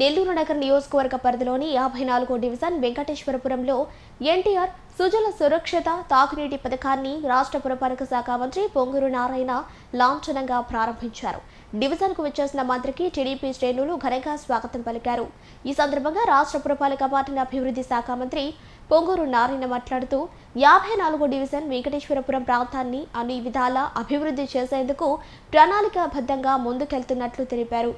నెల్లూరు నగర నియోజకవర్గ పరిధిలోని యాభై నాలుగో డివిజన్ వెంకటేశ్వరపురంలో ఎన్టీఆర్ సుజల సురక్షిత తాగునీటి పథకాన్ని రాష్ట్ర పురపాలక శాఖ మంత్రి పొంగూరు నారాయణ లాంఛనంగా ప్రారంభించారు. డివిజన్కు వచ్చేసిన మంత్రికి టీడీపీ శ్రేణులు ఘనంగా స్వాగతం పలికారు. ఈ సందర్భంగా రాష్ట్ర పురపాలక పార్టీల అభివృద్ధి శాఖ మంత్రి పొంగూరు నారాయణ మాట్లాడుతూ యాభై నాలుగో డివిజన్ వెంకటేశ్వరపురం ప్రాంతాన్ని అన్ని విధాలా అభివృద్ధి చేసేందుకు ప్రణాళికాబద్ధంగా ముందుకెళ్తున్నట్లు తెలిపారు.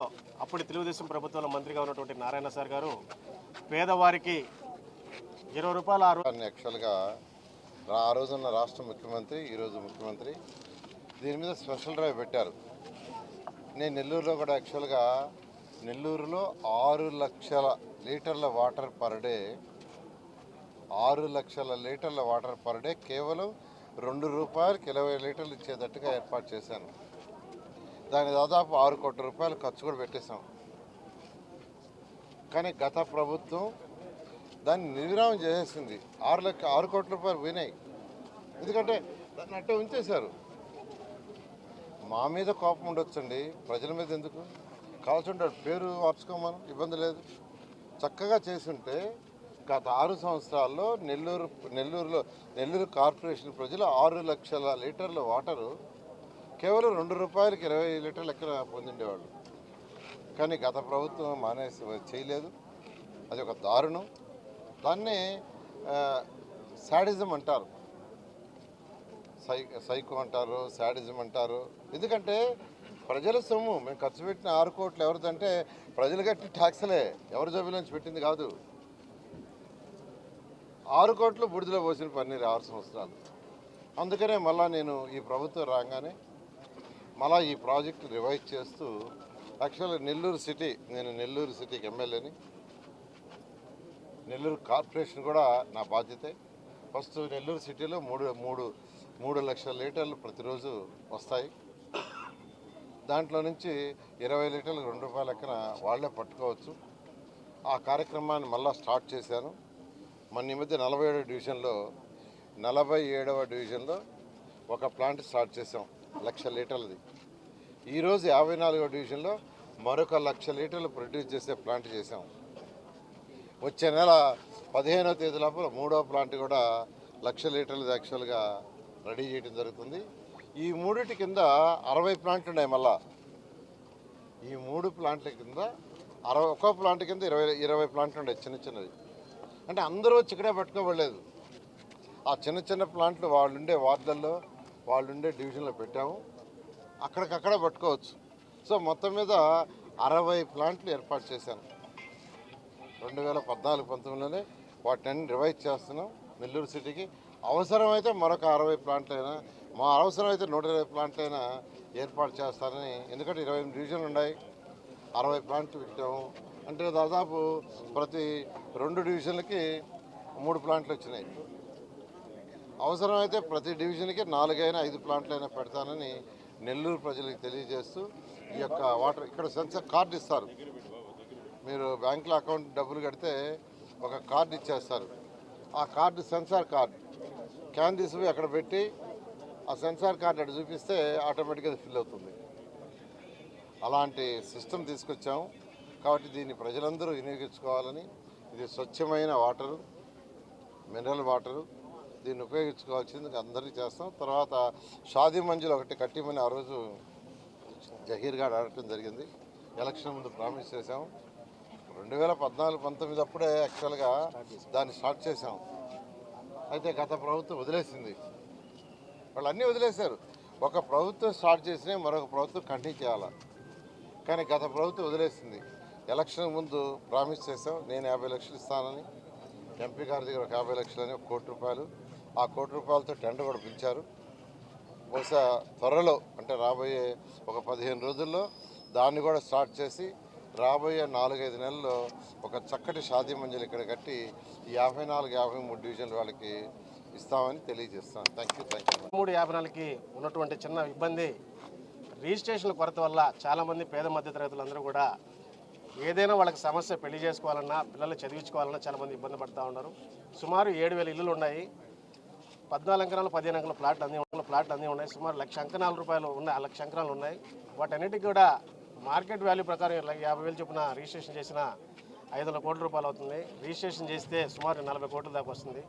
అప్పుడు తెలుగుదేశం ప్రభుత్వంలో మంత్రిగా ఉన్నటువంటి నారాయణ సార్ గారు పేదవారికి ఇరవై రూపాయలు ఆరు యాక్చువల్గా ఆ రోజున్న రాష్ట్ర ముఖ్యమంత్రి ఈరోజు ముఖ్యమంత్రి దీని మీద స్పెషల్ డ్రైవ్ పెట్టారు. నేను నెల్లూరులో కూడా యాక్చువల్గా నెల్లూరులో ఆరు లక్షల లీటర్ల వాటర్ పర్ డే ఆరు లక్షల లీటర్ల వాటర్ పర్ డే కేవలం రెండు రూపాయలకి ఇరవై లీటర్లు ఇచ్చేటట్టుగా ఏర్పాటు చేశాను. దాని దాదాపు ఆరు కోట్ల రూపాయలు ఖర్చు కూడా పెట్టేశాం. కానీ గత ప్రభుత్వం దాన్ని నిర్విరామం చేసేసింది. ఆరు లక్ష ఆరు కోట్ల రూపాయలు పోయినాయి. ఎందుకంటే దాన్ని అట్టే ఉంచేశారు. మా మీద కోపం ఉండొచ్చండి. ప్రజల మీద ఎందుకు? కావాల్సి పేరు మార్చుకోమని ఇబ్బంది లేదు. చక్కగా చేసుంటే గత ఆరు సంవత్సరాల్లో నెల్లూరు నెల్లూరులో నెల్లూరు కార్పొరేషన్ ప్రజలు ఆరు లక్షల లీటర్ల వాటరు కేవలం రెండు రూపాయలకి ఇరవై లీటర్లు ఎక్కడ పొందిండేవాళ్ళు. కానీ గత ప్రభుత్వం మానేసి చేయలేదు. అది ఒక దారుణం. దాన్ని శాడిజం అంటారు. సై సైకో అంటారు శాడిజం అంటారు. ఎందుకంటే ప్రజల సొమ్ము మేము ఖర్చు పెట్టిన ఆరు కోట్లు ఎవరిదంటే ప్రజలు కట్టి ట్యాక్స్లే. ఎవరి జబ్బులోంచి పెట్టింది కాదు. ఆరు కోట్లు బుడిదలో పోసిన పన్నీరు ఆరు సంవత్సరాలు. అందుకనే మళ్ళా నేను ఈ ప్రభుత్వం రాగానే మళ్ళా ఈ ప్రాజెక్ట్ రివైజ్ చేస్తూ యాక్చువల్గా నెల్లూరు సిటీ నేను నెల్లూరు సిటీకి ఎమ్మెల్యేని. నెల్లూరు కార్పొరేషన్ కూడా నా బాధ్యతే. ఫస్ట్ నెల్లూరు సిటీలో మూడు మూడు మూడు లక్షల లీటర్లు ప్రతిరోజు వస్తాయి. దాంట్లో నుంచి ఇరవై లీటర్లు రెండు రూపాయల లెక్కన వాళ్ళే పట్టుకోవచ్చు. ఆ కార్యక్రమాన్ని మళ్ళీ స్టార్ట్ చేశాను. మన ఈ మధ్య నలభై ఏడవ డివిజన్లో నలభై ఏడవ డివిజన్లో ఒక ప్లాంట్ స్టార్ట్ చేసాం లక్ష లీటర్లది. ఈరోజు యాభై నాలుగవ డివిజన్లో మరొక లక్ష లీటర్లు ప్రొడ్యూస్ చేసే ప్లాంట్ చేసాం వచ్చే నెల పదిహేనో తేదీ లోపల మూడో ప్లాంట్ కూడా లక్ష లీటర్లు యాక్చువల్గా రెడీ చేయడం జరుగుతుంది. ఈ మూడిటి కింద అరవై ప్లాంట్లు ఉన్నాయి మళ్ళా. ఈ మూడు ప్లాంట్ల కింద అరవై ఒక్కో ప్లాంట్ కింద ఇరవై ఇరవై ప్లాంట్లు ఉన్నాయి చిన్న చిన్నవి. అంటే అందరూ వచ్చి ఇక్కడే పట్టుకోబడలేదు. ఆ చిన్న చిన్న ప్లాంట్లు వాళ్ళుండే వార్డుల్లో వాళ్ళు ఉండే డివిజన్లో పెట్టాము. అక్కడికక్కడ పట్టుకోవచ్చు. సో మొత్తం మీద అరవై ప్లాంట్లు ఏర్పాటు చేశాను. రెండు వేల పద్నాలుగు పంతొమ్మిదిలోనే వాటిని రివైజ్ చేస్తున్నాం నెల్లూరు సిటీకి. అవసరమైతే మరొక అరవై ప్లాంట్లైనా మా అవసరమైతే నూట ఇరవై ప్లాంట్లైనా ఏర్పాటు చేస్తారని ఎందుకంటే ఇరవై ఎనిమిది డివిజన్లు ఉన్నాయి. అరవై ప్లాంట్లు పెట్టాము. అంటే దాదాపు ప్రతి రెండు డివిజన్లకి మూడు ప్లాంట్లు వచ్చినాయి. అవసరమైతే ప్రతి డివిజన్కి నాలుగైనా ఐదు ప్లాంట్లైనా పెడతానని నెల్లూరు ప్రజలకు తెలియజేస్తూ ఈ యొక్క వాటర్ ఇక్కడ సెన్సర్ కార్డు ఇస్తారు. మీరు బ్యాంకులో అకౌంట్ డబ్బులు కడితే ఒక కార్డు ఇచ్చేస్తారు. ఆ కార్డు సెన్సార్ కార్డు క్యాన్ తీసుకుపోయి అక్కడ పెట్టి ఆ సెన్సార్ కార్డు అటు చూపిస్తే ఆటోమేటిక్గా ఫిల్ అవుతుంది. అలాంటి సిస్టమ్ తీసుకొచ్చాము కాబట్టి దీన్ని ప్రజలందరూ వినియోగించుకోవాలని ఇది స్వచ్ఛమైన వాటరు మినరల్ వాటరు దీన్ని ఉపయోగించుకోవాల్సింది అందరికీ చేస్తాం. తర్వాత షాదీ మంజులు ఒకటి కట్టిమని ఆ రోజు జహీర్ గారు అడగటం జరిగింది. ఎలక్షన్ ముందు ప్రామిస్ చేశాం. రెండు వేల పద్నాలుగు పంతొమ్మిది అప్పుడే యాక్చువల్గా దాన్ని స్టార్ట్ చేశాం. అయితే గత ప్రభుత్వం వదిలేసింది. వాళ్ళు అన్నీ వదిలేశారు. ఒక ప్రభుత్వం స్టార్ట్ చేసినా మరొక ప్రభుత్వం కంటిన్యూ చేయాలి? కానీ గత ప్రభుత్వం వదిలేసింది. ఎలక్షన్ ముందు ప్రామిస్ చేసాం నేను యాభై లక్షలు ఇస్తానని ఎంపీ గారి దగ్గర ఒక యాభై లక్షలని ఒక కోటి రూపాయలు. ఆ కోటి రూపాయలతో టెండర్ కూడా పిలిచారు. బహుశా త్వరలో అంటే రాబోయే ఒక పదిహేను రోజుల్లో దాన్ని కూడా స్టార్ట్ చేసి రాబోయే నాలుగైదు నెలల్లో ఒక చక్కటి షాదీ మంజలు ఇక్కడ కట్టి ఈ యాభై నాలుగు యాభై మూడు డివిజన్ల వాళ్ళకి ఇస్తామని తెలియజేస్తాను థ్యాంక్ యూ థ్యాంక్ యూ మూడు యాభై నాలుగుకి ఉన్నటువంటి చిన్న ఇబ్బంది రిజిస్ట్రేషన్ల కొరత వల్ల చాలామంది పేద మధ్యతరగతులందరూ కూడా ఏదైనా వాళ్ళకి సమస్య పెళ్ళి చేసుకోవాలన్నా పిల్లలు చదివించుకోవాలన్నా చాలామంది ఇబ్బంది పడుతూ ఉన్నారు. సుమారు ఏడు వేల ఇల్లులు ఉన్నాయి. పద్నాలుగు అంకణాలు పదిహేను అంకణాల ప్లాట్లు అన్నీ ఉన్నాయి ప్లాట్లు అన్నీ ఉన్నాయి. సుమారు లక్ష అంకణాల రూపాయలు ఉన్నాయి లక్ష అంకణాలు ఉన్నాయి. వాటన్నిటికీ కూడా మార్కెట్ వాల్యూ ప్రకారం యాభై వేలు చొప్పున రిజిస్ట్రేషన్ చేసిన ఐదు వందల కోట్ల రూపాయలు అవుతుంది. రిజిస్ట్రేషన్ చేస్తే సుమారు నలభై కోట్ల దాకా వస్తుంది.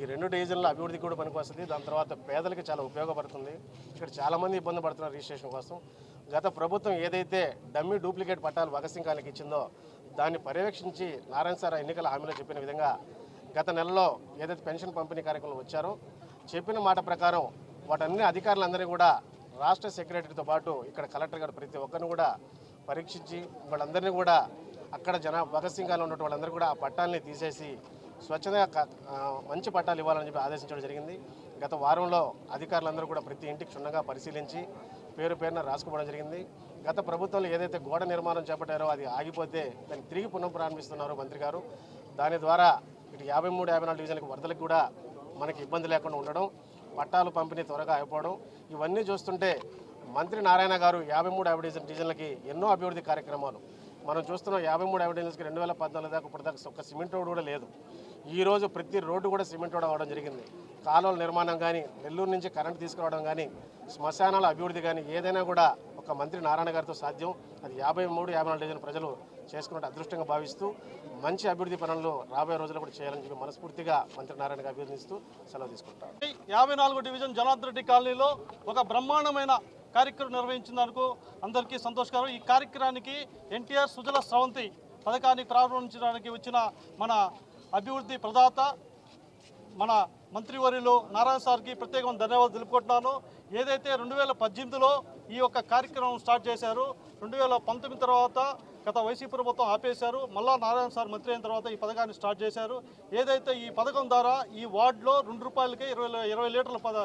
ఈ రెండు డివిజన్ల అభివృద్ధి కూడా పనికొస్తుంది దాని తర్వాత పేదలకు చాలా ఉపయోగపడుతుంది. ఇక్కడ చాలామంది ఇబ్బంది పడుతున్నారు రిజిస్ట్రేషన్ కోసం. గత ప్రభుత్వం ఏదైతే డమ్మీ డూప్లికేట్ పట్టాలు భగత్ సింగ్ కాలకి ఇచ్చిందో దాన్ని పర్యవేక్షించి నారాయణ సార్ ఎన్నికల హామీలో చెప్పిన విధంగా గత నెలలో ఏదైతే పెన్షన్ పంపిణీ కార్యక్రమం వచ్చారో చెప్పిన మాట ప్రకారం వాటన్ని అధికారులందరినీ కూడా రాష్ట్ర సెక్రటరీతో పాటు ఇక్కడ కలెక్టర్ గారు ప్రతి ఒక్కరిని కూడా పరీక్షించి వాళ్ళందరినీ కూడా అక్కడ జన భగత్ సింగ్ గారు ఉన్నటువంటి వాళ్ళందరూ కూడా ఆ పట్టాలని తీసేసి స్వచ్ఛంగా మంచి పట్టాలు ఇవ్వాలని చెప్పి ఆదేశించడం జరిగింది. గత వారంలో అధికారులందరూ కూడా ప్రతి ఇంటికి క్షుణ్ణంగా పరిశీలించి పేరు పేరున రాసుకోవడం జరిగింది. గత ప్రభుత్వంలో ఏదైతే గోడ నిర్మాణం చేపట్టారో అది ఆగిపోతే దాన్ని తిరిగి పునఃప్రారంభిస్తున్నారు మంత్రి గారు. దాని ద్వారా ఇటు యాభై మూడు యాభై నాలుగు డివిజన్లకు వరదలకు కూడా మనకి ఇబ్బంది లేకుండా ఉండడం పట్టాలు పంపిణీ త్వరగా అయిపోవడం ఇవన్నీ చూస్తుంటే మంత్రి నారాయణ గారు యాభై మూడు యాభై డివిజన్ డివిజన్లకి ఎన్నో అభివృద్ధి కార్యక్రమాలు మనం చూస్తున్నాం యాభై మూడు యాభై రెండు వేల పద్నాలుగు దాకా ఇప్పటిదాకా ఒక ఒక్క సిమెంట్ రోడ్ కూడా లేదు. ఈ రోజు ప్రతి రోడ్డు కూడా సిమెంట్ రోడ్ అవ్వడం జరిగింది. కాలువల నిర్మాణం కానీ నెల్లూరు నుంచి కరెంట్ తీసుకురావడం కానీ శ్మశానాల అభివృద్ధి కానీ ఏదైనా కూడా ఒక మంత్రి నారాయణ గారితో సాధ్యం. అది యాభై మూడు యాభై నాలుగు డివిజన్ ప్రజలు చేసుకున్నట్టు అదృష్టంగా భావిస్తూ మంచి అభివృద్ధి పనులు రాబోయే రోజుల్లో కూడా చేయాలని చెప్పి మనస్ఫూర్తిగా మంత్రి నారాయణగా అభినందిస్తూ సెలవు తీసుకుంటారు యాభై నాలుగు డివిజన్ జనార్దన్ రెడ్డి కాలనీలో ఒక బ్రహ్మాండమైన కార్యక్రమం నిర్వహించినందుకు అందరికీ సంతోషకరం. ఈ కార్యక్రమానికి ఎన్టీఆర్ సుజల స్రవంతి పథకాన్ని ప్రారంభించడానికి వచ్చిన మన అభివృద్ధి ప్రదాత మన మంత్రివర్యులు నారాయణ సార్కి ప్రత్యేకమైన ధన్యవాదాలు తెలుపుకుంటున్నాను. ఏదైతే రెండు వేల పద్దెనిమిదిలో ఈ యొక్క కార్యక్రమం స్టార్ట్ చేశారు రెండు వేల పంతొమ్మిది తర్వాత గత వైసీపీ ప్రభుత్వం ఆపేశారు మళ్ళా నారాయణ సార్ మంత్రి అయిన తర్వాత ఈ పథకాన్ని స్టార్ట్ చేశారు. ఏదైతే ఈ పథకం ద్వారా ఈ వార్డులో రెండు రూపాయలకి ఇరవై ఇరవై లీటర్ల పద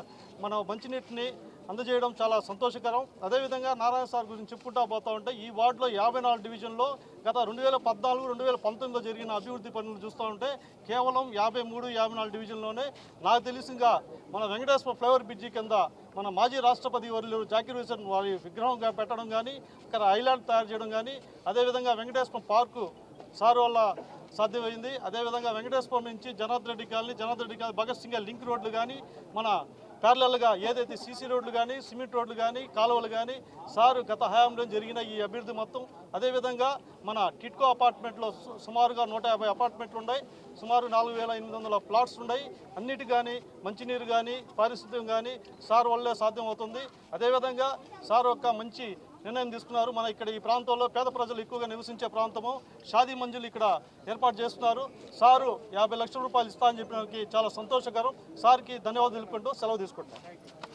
మన మంచినీటిని అందజేయడం చాలా సంతోషకరం. అదేవిధంగా నారాయణ సార్ గురించి చెప్పుకుంటా పోతా ఉంటే ఈ వార్డులో యాభై నాలుగు డివిజన్లో గత రెండు వేల పద్నాలుగు రెండు వేల పంతొమ్మిదిలో జరిగిన అభివృద్ధి పనులు చూస్తూ ఉంటే కేవలం యాభై మూడు యాభై నాలుగు డివిజన్లోనే నాకు తెలిసిందిగా మన వెంకటేశ్వర ఫ్లైఓవర్ బ్రిడ్జి కింద మన మాజీ రాష్ట్రపతి వర్యులు జాకిర్ హుసేన్ వారి విగ్రహం పెట్టడం కానీ ఇక్కడ ఐలాండ్ తయారు చేయడం కానీ అదేవిధంగా వెంకటేశ్వరం పార్కు సార్ వల్ల సాధ్యమైంది. అదేవిధంగా వెంకటేశ్వరం నుంచి Janardhan Reddy colony Janardhan Reddy colony Bhagat Singh link రోడ్లు కానీ మన ప్యారలల్గా ఏదైతే సీసీ రోడ్లు కానీ సిమెంట్ రోడ్లు కానీ కాలువలు కానీ సారు గత హయాంలో జరిగిన ఈ అభివృద్ధి మొత్తం అదేవిధంగా మన టిట్కో అపార్ట్మెంట్లో సు- సుమారుగా నూట యాభై అపార్ట్మెంట్లు ఉన్నాయి. సుమారు నాలుగు వేల ఎనిమిది వందల ప్లాట్స్ ఉన్నాయి. అన్నిటి కానీ మంచినీరు కానీ పారిశుద్ధ్యం కానీ సార్ వల్లే సాధ్యం అవుతుంది. అదేవిధంగా సార్ ఒక మంచి నిర్ణయం తీసుకున్నారు. మన ఇక్కడ ఈ ప్రాంతంలో పేద ప్రజలు ఎక్కువగా నివసించే ప్రాంతము. షాదీ మంజులు ఇక్కడ ఏర్పాటు చేస్తున్నారు. సారు యాభై లక్షల రూపాయలు ఇస్తా అని చెప్పడానికి చాలా సంతోషకరం. సార్కి ధన్యవాదాలు తెలుపుకుంటూ సెలవు తీసుకుంటాం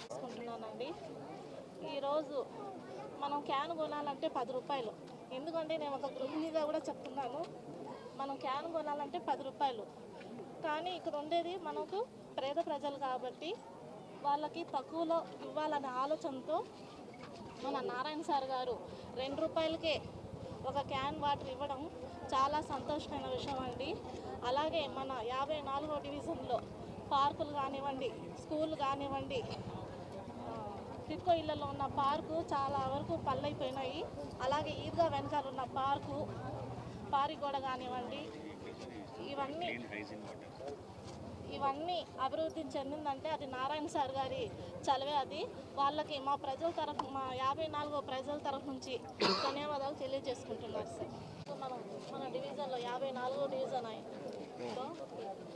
తీసుకుంటున్నానండి. ఈరోజు మనం క్యాన్ కొనాలంటే పది రూపాయలు. ఎందుకంటే నేను ఒక గృహిణిగా కూడా చెప్తున్నాను. మనం క్యాన్ కొనాలంటే పది రూపాయలు. కానీ ఇక్కడ ఉండేది మనకు పేద ప్రజలు కాబట్టి వాళ్ళకి తక్కువలో ఇవ్వాలనే ఆలోచనతో మన నారాయణ సార్ గారు రెండు రూపాయలకే ఒక క్యాన్ వాటర్ ఇవ్వడం చాలా సంతోషమైన విషయం అండి. అలాగే మన యాభై నాలుగో డివిజన్లో పార్కులు కానివ్వండి స్కూల్ కానివ్వండి టిక్కో ఇళ్ళలో ఉన్న పార్కు చాలా వరకు పల్లైపోయినాయి. అలాగే ఈద్గా వెనకాల ఉన్న పార్కు పారిగోడ కానివ్వండి ఇవన్నీ ఇవన్నీ అభివృద్ధి చెందిందంటే అది నారాయణ సార్ గారి చలవే అది. వాళ్ళకి మా ప్రజల తరఫు మా యాభై నాలుగో ప్రజల తరఫు నుంచి ధన్యవాదాలు తెలియజేసుకుంటున్నారు సార్. మనం మన డివిజన్లో యాభై నాలుగో డివిజన్ అయి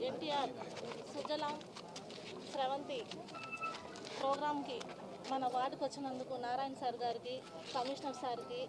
ఎన్టీఆర్ సుజలాం స్రవంతి ప్రోగ్రామ్కి మన వార్డుకు వచ్చినందుకు నారాయణ సార్ గారికి కమిషనర్ సార్కి